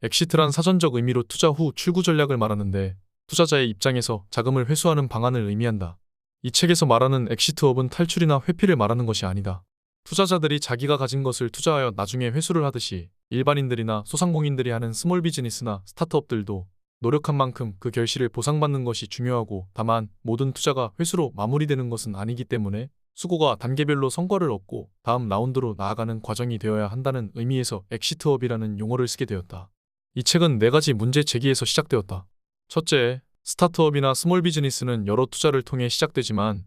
엑시트란 사전적 의미로 투자 후 출구 전략을 말하는데 투자자의 입장에서 자금을 회수하는 방안을 의미한다. 이 책에서 말하는 엑시트업은 탈출이나 회피를 말하는 것이 아니다. 투자자들이 자기가 가진 것을 투자하여 나중에 회수를 하듯이 일반인들이나 소상공인들이 하는 스몰 비즈니스나 스타트업들도 노력한 만큼 그 결실을 보상받는 것이 중요하고 다만 모든 투자가 회수로 마무리되는 것은 아니기 때문에 수고가 단계별로 성과를 얻고 다음 라운드로 나아가는 과정이 되어야 한다는 의미에서 엑시트업이라는 용어를 쓰게 되었다. 이 책은 네 가지 문제 제기에서 시작되었다. 첫째, 스타트업이나 스몰 비즈니스는 여러 투자를 통해 시작되지만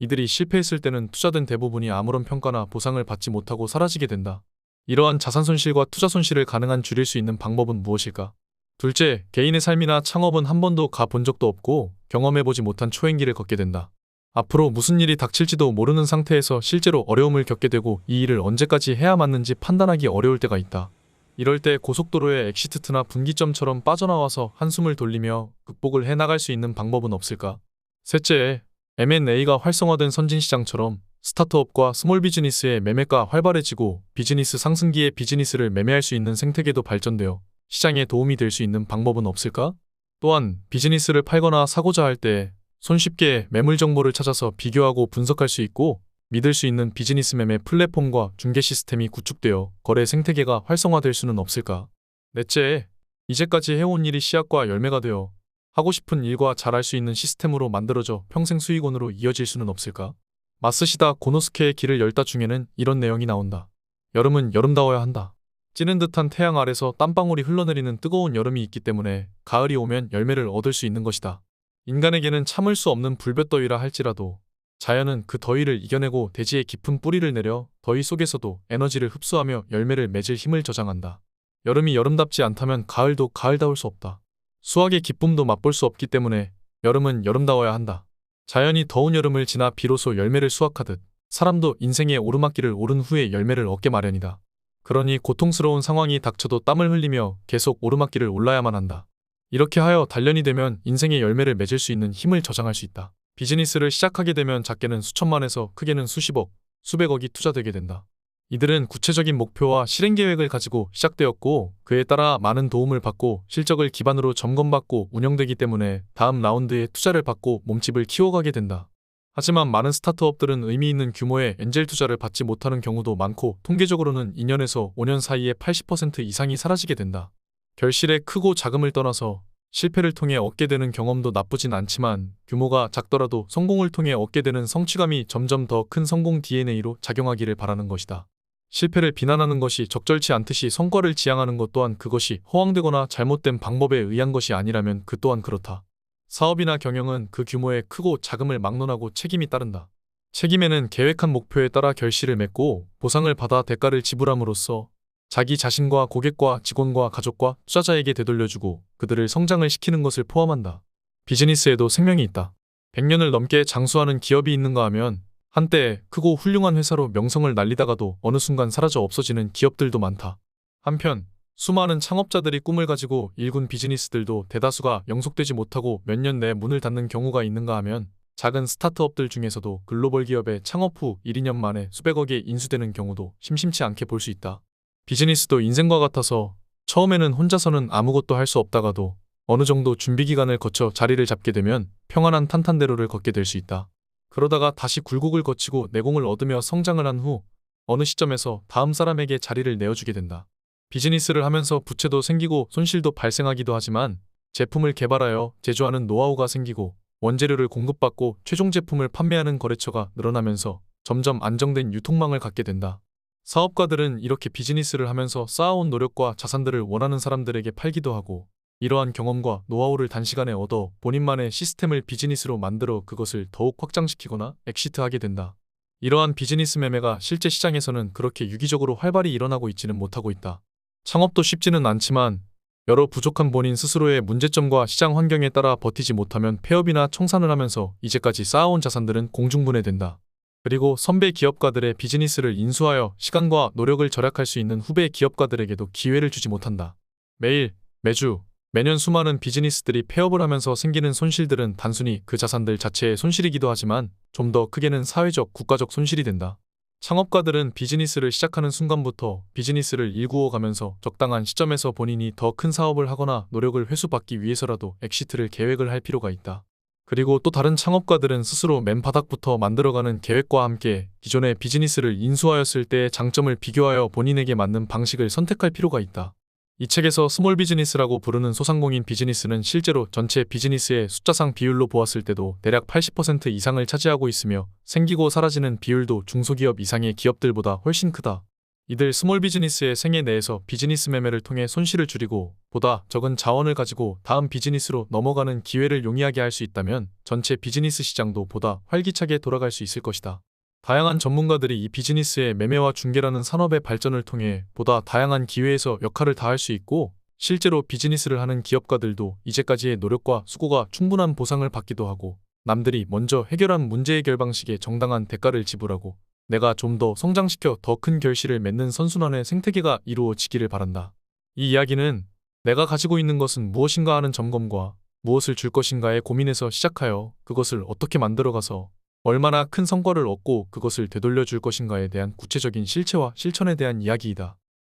이들이 실패했을 때는 투자된 대부분이 아무런 평가나 보상을 받지 못하고 사라지게 된다. 이러한 자산 손실과 투자 손실을 가능한 줄일 수 있는 방법은 무엇일까? 둘째, 개인의 삶이나 창업은 한 번도 가 본 적도 없고 경험해보지 못한 초행길을 걷게 된다. 앞으로 무슨 일이 닥칠지도 모르는 상태에서 실제로 어려움을 겪게 되고 이 일을 언제까지 해야 맞는지 판단하기 어려울 때가 있다. 이럴 때 고속도로의 엑시트나 분기점처럼 빠져나와서 한숨을 돌리며 극복을 해나갈 수 있는 방법은 없을까? 셋째, M&A가 활성화된 선진시장처럼 스타트업과 스몰 비즈니스의 매매가 활발해지고 비즈니스 상승기에 비즈니스를 매매할 수 있는 생태계도 발전되어 시장에 도움이 될 수 있는 방법은 없을까? 또한 비즈니스를 팔거나 사고자 할 때 손쉽게 매물 정보를 찾아서 비교하고 분석할 수 있고 믿을 수 있는 비즈니스 매매 플랫폼과 중개 시스템이 구축되어 거래 생태계가 활성화될 수는 없을까? 넷째, 이제까지 해온 일이 씨앗과 열매가 되어 하고 싶은 일과 잘할 수 있는 시스템으로 만들어져 평생 수익원으로 이어질 수는 없을까? 마스시다 고노스케의 길을 열다 중에는 이런 내용이 나온다. 여름은 여름다워야 한다. 찌는 듯한 태양 아래서 땀방울이 흘러내리는 뜨거운 여름이 있기 때문에 가을이 오면 열매를 얻을 수 있는 것이다. 인간에게는 참을 수 없는 불볕더위라 할지라도 자연은 그 더위를 이겨내고 대지에 깊은 뿌리를 내려 더위 속에서도 에너지를 흡수하며 열매를 맺을 힘을 저장한다. 여름이 여름답지 않다면 가을도 가을다울 수 없다. 수확의 기쁨도 맛볼 수 없기 때문에 여름은 여름다워야 한다. 자연이 더운 여름을 지나 비로소 열매를 수확하듯 사람도 인생의 오르막길을 오른 후에 열매를 얻게 마련이다. 그러니 고통스러운 상황이 닥쳐도 땀을 흘리며 계속 오르막길을 올라야만 한다. 이렇게 하여 단련이 되면 인생의 열매를 맺을 수 있는 힘을 저장할 수 있다. 비즈니스를 시작하게 되면 작게는 수천만에서 크게는 수십억, 수백억이 투자되게 된다. 이들은 구체적인 목표와 실행 계획을 가지고 시작되었고 그에 따라 많은 도움을 받고 실적을 기반으로 점검받고 운영되기 때문에 다음 라운드에 투자를 받고 몸집을 키워가게 된다. 하지만 많은 스타트업들은 의미 있는 규모의 엔젤 투자를 받지 못하는 경우도 많고 통계적으로는 2년에서 5년 사이에 80% 이상이 사라지게 된다. 결실에 크고 작음을 떠나서 실패를 통해 얻게 되는 경험도 나쁘진 않지만 규모가 작더라도 성공을 통해 얻게 되는 성취감이 점점 더 큰 성공 DNA로 작용하기를 바라는 것이다. 실패를 비난하는 것이 적절치 않듯이 성과를 지향하는 것 또한 그것이 허황되거나 잘못된 방법에 의한 것이 아니라면 그 또한 그렇다. 사업이나 경영은 그 규모의 크고 작음을 막론하고 책임이 따른다. 책임에는 계획한 목표에 따라 결실을 맺고 보상을 받아 대가를 지불함으로써 자기 자신과 고객과 직원과 가족과 투자자에게 되돌려주고 그들을 성장을 시키는 것을 포함한다. 비즈니스에도 생명이 있다. 100년을 넘게 장수하는 기업이 있는가 하면 한때 크고 훌륭한 회사로 명성을 날리다가도 어느 순간 사라져 없어지는 기업들도 많다. 한편 수많은 창업자들이 꿈을 가지고 일군 비즈니스들도 대다수가 영속되지 못하고 몇 년 내에 문을 닫는 경우가 있는가 하면 작은 스타트업들 중에서도 글로벌 기업의 창업 후 1, 2년 만에 수백억에 인수되는 경우도 심심치 않게 볼 수 있다. 비즈니스도 인생과 같아서 처음에는 혼자서는 아무것도 할 수 없다가도 어느 정도 준비 기간을 거쳐 자리를 잡게 되면 평안한 탄탄대로를 걷게 될 수 있다. 그러다가 다시 굴곡을 거치고 내공을 얻으며 성장을 한 후 어느 시점에서 다음 사람에게 자리를 내어주게 된다. 비즈니스를 하면서 부채도 생기고 손실도 발생하기도 하지만 제품을 개발하여 제조하는 노하우가 생기고 원재료를 공급받고 최종 제품을 판매하는 거래처가 늘어나면서 점점 안정된 유통망을 갖게 된다. 사업가들은 이렇게 비즈니스를 하면서 쌓아온 노력과 자산들을 원하는 사람들에게 팔기도 하고 이러한 경험과 노하우를 단시간에 얻어 본인만의 시스템을 비즈니스로 만들어 그것을 더욱 확장시키거나 엑시트하게 된다. 이러한 비즈니스 매매가 실제 시장에서는 그렇게 유기적으로 활발히 일어나고 있지는 못하고 있다. 창업도 쉽지는 않지만 여러 부족한 본인 스스로의 문제점과 시장 환경에 따라 버티지 못하면 폐업이나 청산을 하면서 이제까지 쌓아온 자산들은 공중분해된다. 그리고 선배 기업가들의 비즈니스를 인수하여 시간과 노력을 절약할 수 있는 후배 기업가들에게도 기회를 주지 못한다. 매일, 매주, 매년 수많은 비즈니스들이 폐업을 하면서 생기는 손실들은 단순히 그 자산들 자체의 손실이기도 하지만 좀 더 크게는 사회적, 국가적 손실이 된다. 창업가들은 비즈니스를 시작하는 순간부터 비즈니스를 일구어 가면서 적당한 시점에서 본인이 더 큰 사업을 하거나 노력을 회수받기 위해서라도 엑시트를 계획을 할 필요가 있다. 그리고 또 다른 창업가들은 스스로 맨 바닥부터 만들어가는 계획과 함께 기존의 비즈니스를 인수하였을 때의 장점을 비교하여 본인에게 맞는 방식을 선택할 필요가 있다. 이 책에서 스몰 비즈니스라고 부르는 소상공인 비즈니스는 실제로 전체 비즈니스의 숫자상 비율로 보았을 때도 대략 80% 이상을 차지하고 있으며 생기고 사라지는 비율도 중소기업 이상의 기업들보다 훨씬 크다. 이들 스몰 비즈니스의 생애 내에서 비즈니스 매매를 통해 손실을 줄이고 보다 적은 자원을 가지고 다음 비즈니스로 넘어가는 기회를 용이하게 할 수 있다면 전체 비즈니스 시장도 보다 활기차게 돌아갈 수 있을 것이다. 다양한 전문가들이 이 비즈니스의 매매와 중개라는 산업의 발전을 통해 보다 다양한 기회에서 역할을 다할 수 있고 실제로 비즈니스를 하는 기업가들도 이제까지의 노력과 수고가 충분한 보상을 받기도 하고 남들이 먼저 해결한 문제 해결 방식에 정당한 대가를 지불하고 내가 좀 더 성장시켜 더 큰 결실을 맺는 선순환의 생태계가 이루어지기를 바란다. 이 이야기는 내가 가지고 있는 것은 무엇인가 하는 점검과 무엇을 줄 것인가의 고민에서 시작하여 그것을 어떻게 만들어가서 얼마나 큰 성과를 얻고 그것을 되돌려 줄 것인가에 대한 구체적인 실체와 실천에 대한 이야기이다.